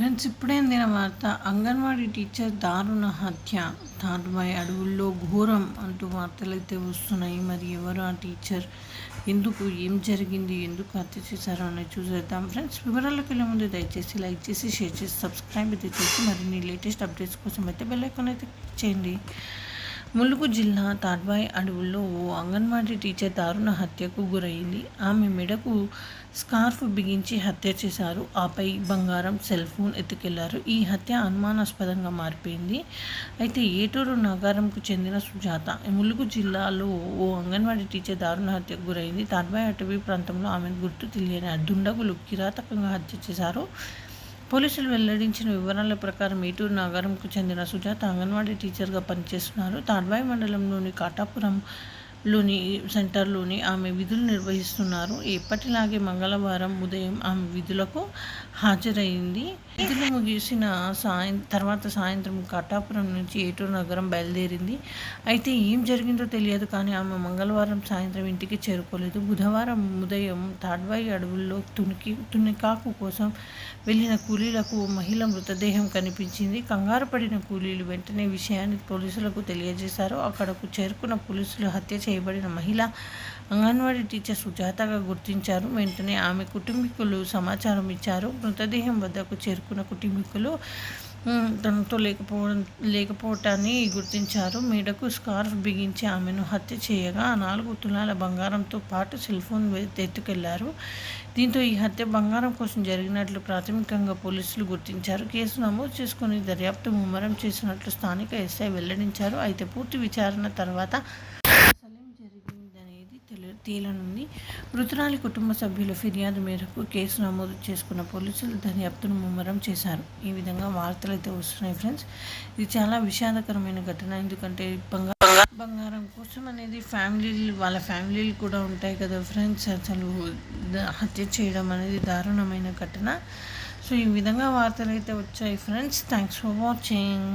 Friends ఇప్పుడే అందిన వార్త. అంగన్వాడీ టీచర్ దారుణ హత్య. తాటుబాయి అడవుల్లో ఘోరం అంటూ వార్తలు అయితే వస్తున్నాయి. మరి ఎవరు ఆ టీచర్? ఎందుకు? ఏం జరిగింది? ఎందుకు హత్య చేశారో? అనేది చూసేద్దాం. ఫ్రెండ్స్ వివరాలకు వెళ్ళే ముందు దయచేసి లైక్ చేసి షేర్ చేసి సబ్స్క్రైబ్ అయితే చేసి మరిన్ని లేటెస్ట్ అప్డేట్స్ కోసం అయితే బెల్ ఐకాన్ అయితే క్లిక్ చేయండి. ములుగు జిల్లా తాడ్బాయ్ అడవుల్లో ఓ అంగన్వాడీ టీచర్ దారుణ హత్యకు గురైంది. ఆమె మెడకు స్కార్ఫ్ బిగించి హత్య చేశారు. ఆపై బంగారం సెల్ ఫోన్ ఎత్తుకెళ్ళారు. ఈ హత్య అనుమానాస్పదంగా మారిపోయింది. అయితే ఏటూరు నగరంకు చెందిన సుజాత ములుగు జిల్లాలో ఓ అంగన్వాడీ టీచర్ దారుణ హత్యకు గురైంది. తాడ్బాయ్ అటవీ ప్రాంతంలో ఆమెను గుర్తు తెలియని దుండగులు కిరాతకంగా హత్య చేశారు. పోలీసులు వెల్లడించిన వివరాల ప్రకారం ఏటూరు నగరంకు చెందిన సుజాత అంగన్వాడీ టీచర్గా పనిచేస్తున్నారు. తాడ్వాయి మండలంలోని కాటాపురం లోని సెంటర్లోని ఆమె విధులు నిర్వహిస్తున్నారు. ఎప్పటిలాగే మంగళవారం ఉదయం ఆమె విధులకు హాజరైంది విధులు ముగిసిన సాయం తర్వాత సాయంత్రం కట్టాపురం నుంచి ఏటూరు నగరం బయలుదేరింది. అయితే ఏం జరిగిందో తెలియదు కానీ ఆమె మంగళవారం సాయంత్రం ఇంటికి చేరుకోలేదు. బుధవారం ఉదయం తాడ్వాయి అడవుల్లో తునికి తునికాకు కోసం వెళ్ళిన కూలీలకు మహిళ మృతదేహం కనిపించింది. కంగారు పడిన కూలీలు వెంటనే విషయాన్ని పోలీసులకు తెలియజేశారు. అక్కడకు చేరుకున్న పోలీసులు హత్య చేయబడిన మహిళ అంగన్వాడీ టీచర్ సుజాతగా గుర్తించారు. వెంటనే ఆమె కుటుంబీకులు సమాచారం ఇచ్చారు. మృతదేహం వద్దకు చేరుకున్న కుటుంబీకులు తనతో లేకపోవడం లేకపోవటాన్ని గుర్తించారు. మేడకు స్కార్ఫ్ బిగించి ఆమెను హత్య చేయగా నాలుగు తులాల బంగారంతో పాటు సెల్ ఫోన్ ఎత్తుకెళ్ళారు. దీంతో ఈ హత్య బంగారం కోసం జరిగినట్లు ప్రాథమికంగా పోలీసులు గుర్తించారు. కేసు నమోదు చేసుకుని దర్యాప్తు ముమ్మరం చేసినట్లు స్థానిక ఎస్ఐ వెల్లడించారు. అయితే పూర్తి విచారణ తర్వాత తేలనుంది. మృతురాలి కుటుంబ సభ్యుల ఫిర్యాదు మేరకు కేసు నమోదు చేసుకున్న పోలీసులు దర్యాప్తును ముమ్మరం చేశారు. ఈ విధంగా వార్తలు అయితే వస్తున్నాయి ఫ్రెండ్స్. ఇది చాలా విషాదకరమైన ఘటన. ఎందుకంటే బంగారం బంగారం కోసం అనేది ఫ్యామిలీలు వాళ్ళ ఫ్యామిలీలు కూడా ఉంటాయి కదా ఫ్రెండ్స్. అసలు హత్య చేయడం అనేది దారుణమైన ఘటన. సో ఈ విధంగా వార్తలు అయితే వచ్చాయి ఫ్రెండ్స్. Thanks for watching.